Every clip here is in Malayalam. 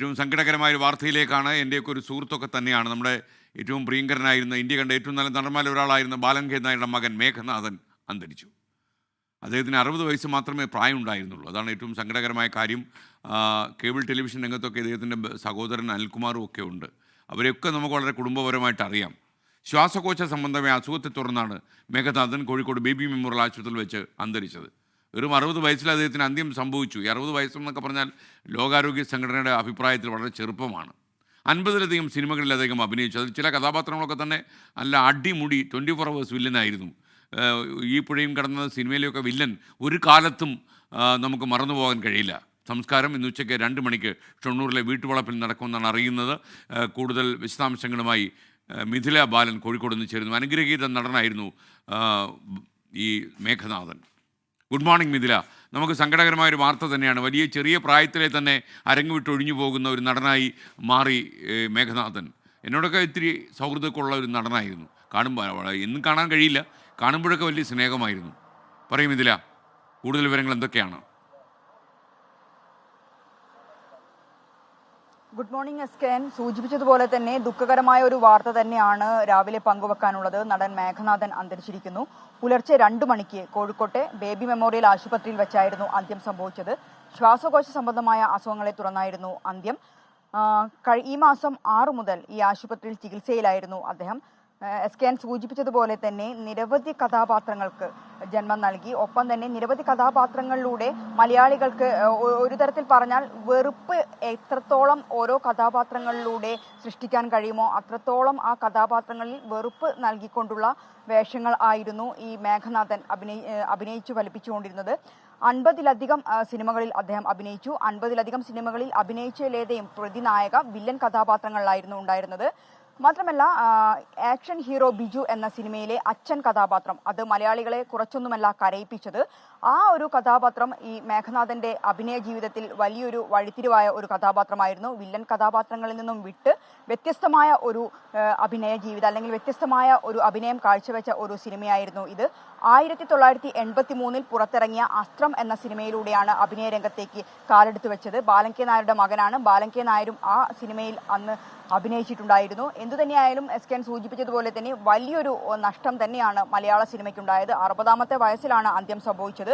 ഏറ്റവും സങ്കടകരമായ ഒരു വാർത്തയിലേക്കാണ് എന്റെയൊക്കെ ഒരു സുഹൃത്തൊക്കെ തന്നെയാണ്. നമ്മുടെ ഏറ്റവും പ്രിയങ്കരനായിരുന്ന ഇന്ത്യ കണ്ട ഏറ്റവും നല്ല നടന്മാരിൽ ഒരാളായിരുന്ന ബാലൻകെ നായരുടെ മകൻ മേഘനാഥൻ അന്തരിച്ചു. അദ്ദേഹത്തിന് അറുപത് വയസ്സ് മാത്രമേ പ്രായം ഉണ്ടായിരുന്നുള്ളൂ അതാണ് ഏറ്റവും സങ്കടകരമായ കാര്യം. കേബിൾ ടെലിവിഷൻ രംഗത്തൊക്കെ ഇദ്ദേഹത്തിന്റെ സഹോദരൻ അനിൽകുമാറും ഒക്കെ ഉണ്ട്. അവരെയൊക്കെ നമുക്ക് വളരെ കുടുംബപരമായിട്ട് അറിയാം. ശ്വാസകോശ സംബന്ധമായ അസുഖത്തെ തുടർന്നാണ് മേഘനാഥൻ കോഴിക്കോട് ബേബി മെമ്മോറിയൽ ആശുപത്രിയിൽ വെച്ച് അന്തരിച്ചത്. വെറും അറുപത് വയസ്സിൽ അദ്ദേഹത്തിന് അന്ത്യം സംഭവിച്ചു. ഈ അറുപത് വയസ്സെന്നൊക്കെ പറഞ്ഞാൽ ലോകാരോഗ്യ സംഘടനയുടെ അഭിപ്രായത്തിൽ വളരെ ചെറുപ്പമാണ്. അൻപതിലധികം സിനിമകളിൽ അദ്ദേഹം അഭിനയിച്ചു. അതിൽ ചില കഥാപാത്രങ്ങളൊക്കെ തന്നെ നല്ല അടിമുടി ട്വന്റി ഫോർ അവേഴ്സ് വില്ലനായിരുന്നു ഈ പുഴയും കടന്ന സിനിമയിലെയൊക്കെ വില്ലൻ ഒരു കാലത്തും നമുക്ക് മറന്നു പോകാൻ കഴിയില്ല. സംസ്കാരം ഇന്ന് ഉച്ചയ്ക്ക് രണ്ട് മണിക്ക് ഷൊണ്ണൂരിലെ വീട്ടുവളപ്പിൽ നടക്കുമെന്നാണ് അറിയുന്നത്. കൂടുതൽ വിശദാംശങ്ങളുമായി മിഥില ബാലൻ കോഴിക്കോട് നിന്ന് ചേരുന്നു. അനുഗ്രഹീത നടനായിരുന്നു ഈ മേഘനാഥൻ. Good morning Mithila. നമുക്ക് സങ്കടകരമായ ഒരു വാർത്ത തന്നെയാണ്. വലിയ ചെറിയ പ്രായത്തിലെ തന്നെ അരങ്ങ് വിട്ട് ഒഴിഞ്ഞു പോകുന്ന ഒരു നടനായി മാറി മേഘനാഥൻ. എന്നോടൊക്കെ ഇത്തിരി സൗഹൃദമൊക്കെ ഉള്ള ഒരു നടനായിരുന്നു. കാണുമ്പോൾ എന്നും കാണാൻ കഴിയില്ല. കാണുമ്പോഴൊക്കെ വലിയ സ്നേഹമായിരുന്നു. പറയും ഇതില കൂടുതൽ വിവരങ്ങൾ എന്തൊക്കെയാണ്? ഗുഡ് മോർണിംഗ് എസ് കെൻ സൂചിപ്പിച്ചതുപോലെ തന്നെ ദുഃഖകരമായ ഒരു വാർത്ത തന്നെയാണ് രാവിലെ പങ്കുവെക്കാനുള്ളത്. നടൻ മേഘനാഥൻ അന്തരിച്ചിരിക്കുന്നു. പുലർച്ചെ രണ്ടു മണിക്ക് കോഴിക്കോട്ടെ ബേബി മെമ്മോറിയൽ ആശുപത്രിയിൽ വെച്ചായിരുന്നു അന്ത്യം സംഭവിച്ചത്. ശ്വാസകോശ സംബന്ധമായ അസുഖങ്ങളെ തുടർന്നായിരുന്നു അന്ത്യം. ഈ മാസം ആറു മുതൽ ഈ ആശുപത്രിയിൽ ചികിത്സയിലായിരുന്നു അദ്ദേഹം. എസ് കെ എൻ സൂചിപ്പിച്ചതുപോലെ തന്നെ നിരവധി കഥാപാത്രങ്ങൾക്ക് ജന്മം നൽകി. ഒപ്പം തന്നെ നിരവധി കഥാപാത്രങ്ങളിലൂടെ മലയാളികൾക്ക് ഒരു തരത്തിൽ പറഞ്ഞാൽ വെറുപ്പ് എത്രത്തോളം ഓരോ കഥാപാത്രങ്ങളിലൂടെ സൃഷ്ടിക്കാൻ കഴിയുമോ അത്രത്തോളം ആ കഥാപാത്രങ്ങളിൽ വെറുപ്പ് നൽകിക്കൊണ്ടുള്ള വേഷങ്ങൾ ആയിരുന്നു ഈ മേഘനാഥൻ അഭിനയി അഭിനയിച്ചു ഫലിപ്പിച്ചുകൊണ്ടിരുന്നത്. അൻപതിലധികം സിനിമകളിൽ അദ്ദേഹം അഭിനയിച്ചു. അൻപതിലധികം സിനിമകളിൽ അഭിനയിച്ചതിലേതെയും പ്രതിനായക വില്ലൻ കഥാപാത്രങ്ങളിലായിരുന്നു ഉണ്ടായിരുന്നത്. മാത്രമല്ല ആക്ഷൻ ഹീറോ ബിജു എന്ന സിനിമയിലെ അച്ഛൻ കഥാപാത്രം അത് മലയാളികളെ കുറച്ചൊന്നുമല്ല കരയിപ്പിച്ചത്. ആ ഒരു കഥാപാത്രം ഈ മേഘനാഥന്റെ അഭിനയ ജീവിതത്തിൽ വലിയൊരു വഴിത്തിരിവായ ഒരു കഥാപാത്രമായിരുന്നു. വില്ലൻ കഥാപാത്രങ്ങളിൽ നിന്നും വിട്ട് വ്യത്യസ്തമായ ഒരു അഭിനയ ജീവിതം അല്ലെങ്കിൽ വ്യത്യസ്തമായ ഒരു അഭിനയം കാഴ്ചവെച്ച ഒരു സിനിമയായിരുന്നു ഇത്. ആയിരത്തി തൊള്ളായിരത്തി എൺപത്തി മൂന്നിൽ പുറത്തിറങ്ങിയ അസ്ത്രം എന്ന സിനിമയിലൂടെയാണ് അഭിനയ രംഗത്തേക്ക് കാലെടുത്ത് വെച്ചത്. ബാലൻ കെ നായരുടെ മകനാണ്. ബാലൻ കെ നായരും ആ സിനിമയിൽ അന്ന് അഭിനയിച്ചിട്ടുണ്ടായിരുന്നു. എന്തുതന്നെയായാലും എസ് കെൻ സൂചിപ്പിച്ചതുപോലെ തന്നെ വലിയൊരു നഷ്ടം തന്നെയാണ് മലയാള സിനിമയ്ക്കുണ്ടായത്. അറുപതാമത്തെ വയസ്സിലാണ് അന്ത്യം സംഭവിച്ചത്.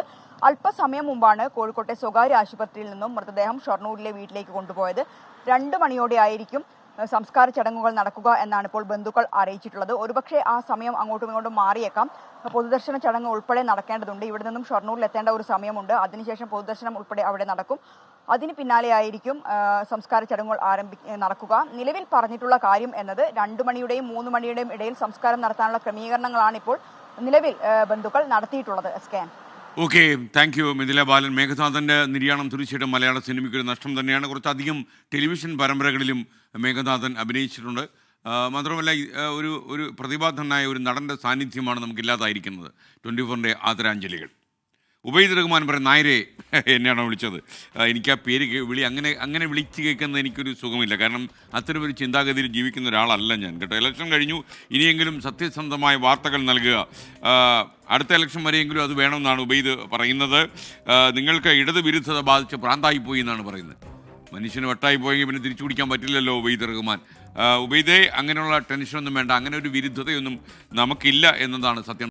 അല്പസമയം മുമ്പാണ് കോഴിക്കോട്ടെ സ്വകാര്യ ആശുപത്രിയിൽ നിന്നും മൃതദേഹം ഷൊർണൂരിലെ വീട്ടിലേക്ക് കൊണ്ടുപോയത്. രണ്ട് മണിയോടെ ആയിരിക്കും സംസ്കാര ചടങ്ങുകൾ നടക്കുക എന്നാണ് ഇപ്പോൾ ബന്ധുക്കൾ അറിയിച്ചിട്ടുള്ളത്. ഒരുപക്ഷെ ആ സമയം അങ്ങോട്ടും ഇങ്ങോട്ടും മാറിയേക്കാം. പൊതുദർശന ചടങ്ങ് ഉൾപ്പെടെ നടക്കേണ്ടതുണ്ട്. ഇവിടെ നിന്നും ഷൊർണൂരിൽ എത്തേണ്ട ഒരു സമയമുണ്ട്. അതിനുശേഷം പൊതുദർശനം ഉൾപ്പെടെ അവിടെ നടക്കും. അതിന് പിന്നാലെയായിരിക്കും സംസ്കാര ചടങ്ങുകൾ ആരംഭി നടക്കുക. നിലവിൽ പറഞ്ഞിട്ടുള്ള കാര്യം എന്നത് രണ്ടു മണിയുടെയും മൂന്ന് മണിയുടെയും ഇടയിൽ സംസ്കാരം നടത്താനുള്ള ക്രമീകരണങ്ങളാണ് ഇപ്പോൾ നിലവിൽ ബന്ധുക്കൾ നടത്തിയിട്ടുള്ളത്. K okay thank you Mithila Balan. മേഘനാഥന്റെ നിര്യാണം തീർച്ചയായിട്ടും മലയാള സിനിമയ്ക്ക് ഒരു നഷ്ടം തന്നെയാണ്. കുറച്ചധികം ടെലിവിഷൻ പരമ്പരകളിലും മേഘനാഥൻ അഭിനയിച്ചിട്ടുണ്ട്. മാത്രമല്ല ഒരു ഒരു പ്രതിഭാധനായ ഒരു നടന്റെ സാന്നിധ്യമാണ് നമുക്കില്ലാതായിരിക്കുന്നത്. ട്വന്റി ഫോറിന്റെ ആദരാഞ്ജലികൾ. ഉബൈദ് റഹ്മാൻ പറയും നായരെ എന്നെയാണോ വിളിച്ചത്? എനിക്ക് ആ പേര് വിളി അങ്ങനെ അങ്ങനെ വിളിച്ച് കേൾക്കുന്നത് എനിക്കൊരു സുഖമില്ല. കാരണം അത്തരം ഒരു ചിന്താഗതിയിൽ ജീവിക്കുന്ന ഒരാളല്ല ഞാൻ. കേട്ടോ ഇലക്ഷൻ കഴിഞ്ഞു. ഇനിയെങ്കിലും സത്യസന്ധമായ വാർത്തകൾ നൽകുക. അടുത്ത ഇലക്ഷൻ വരെയെങ്കിലും അത് വേണമെന്നാണ് ഉബൈദ് പറയുന്നത്. നിങ്ങൾക്ക് ഇടത് വിരുദ്ധത ബാധിച്ച് പ്രാന്തായി പോയി എന്നാണ് പറയുന്നത്. മനുഷ്യന് വട്ടായി പോയെങ്കിൽ പിന്നെ തിരിച്ചു പിടിക്കാൻ പറ്റില്ലല്ലോ ഉബൈദ് റഹ്മാൻ ഉബൈദേ അങ്ങനെയുള്ള ടെൻഷനൊന്നും വേണ്ട. അങ്ങനെ ഒരു വിരുദ്ധതയൊന്നും നമുക്കില്ല എന്നതാണ് സത്യം.